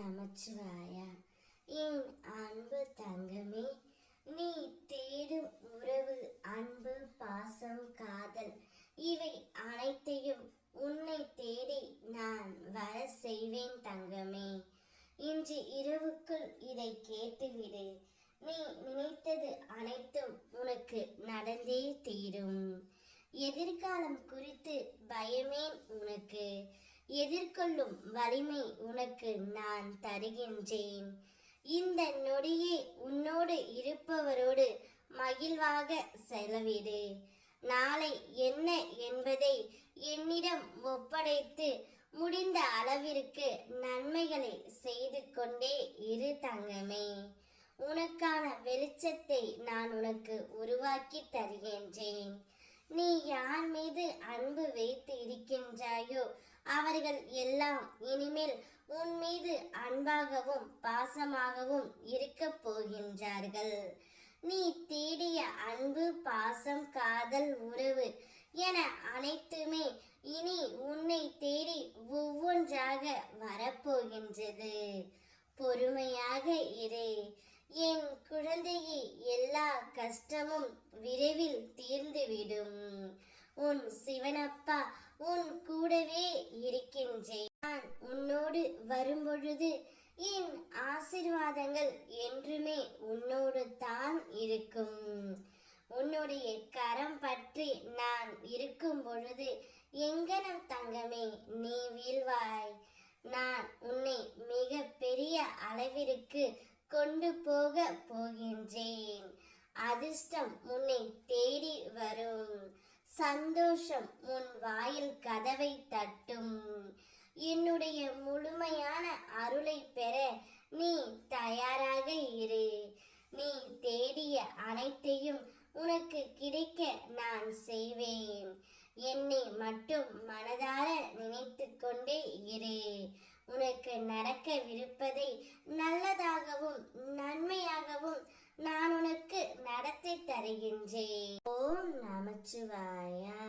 நமச்சிவாயா என் அன்பு தங்கமே நீ தேடும் உறவு அன்பு பாசம் காதல் இவை அனைத்தையும் உன்னை தேடி நான் வர செய்வேன் தங்கமே. இன்று இரவுக்குள் இதை கேட்டுவிடு. நீ நினைத்தது அனைத்தும் உனக்கு நடந்தே தீரும். எதிர்காலம் குறித்து பயமேன் உனக்கு. எதிர்கொள்ளும் வலிமை உனக்கு நான் தருகின்றேன். இந்த நொடியை உன்னோடு இருப்பவரோடு மகிழ்வாக செலவிடு. நாளை என்ன என்பதை என்னிடம் ஒப்படைத்து முடிந்த அளவிற்கு நன்மைகளை செய்து கொண்டே இரு தங்கமே. உனக்கான வெளிச்சத்தை நான் உனக்கு உருவாக்கி தருகின்றேன். நீ யார் மீது அன்பு வைத்து இருக்கின்றாயோ அவர்கள் எல்லாம் இனிமேல் உன் மீது அன்பாகவும் பாசமாகவும் இருக்க போகின்றார்கள். நீ தேடிய அன்பு பாசம் காதல் உறவு என அனைத்துமே இனி உன்னை தேடி ஒவ்வொன்றாக வரப்போகின்றது. பொறுமையாக இரு. என் குழந்தையே எல்லா கஷ்டமும் விரைவில் தீர்ந்துவிடும். உன் சிவனப்பா உன் கூடவே இருக்கின்றேன் நான் உன்னோடு வரும்பொழுது என் ஆசிர்வாதங்கள் என்றுமே உன்னோடு தான் இருக்கும். உன்னுடைய கரம் பற்றி நான் இருக்கும் பொழுது எங்கனம் தங்கமே நீ வீழ்வாய். நான் உன்னை மிக பெரிய அளவிற்கு கொண்டு போக போகின்றேன். அதிர்ஷ்டம் உன்னை தேடி வரும். சந்தோஷம் உன் வாயில் கதவை தட்டும் என்னுடைய முழுமையான அருளை பெற நீ தயாராக இரு நீ தேடிய அனைத்தையும் உனக்கு கிடைக்க நான் செய்வேன். என்னை மட்டும் மனதார நினைத்து கொண்டே இரு. உனக்கு நடக்க விருப்பதை நல்லதாகவும் நன்மையாகவும் நான் உனக்கு நடத்தி தருகின்றேன். ஓம் நமச்சிவாயா.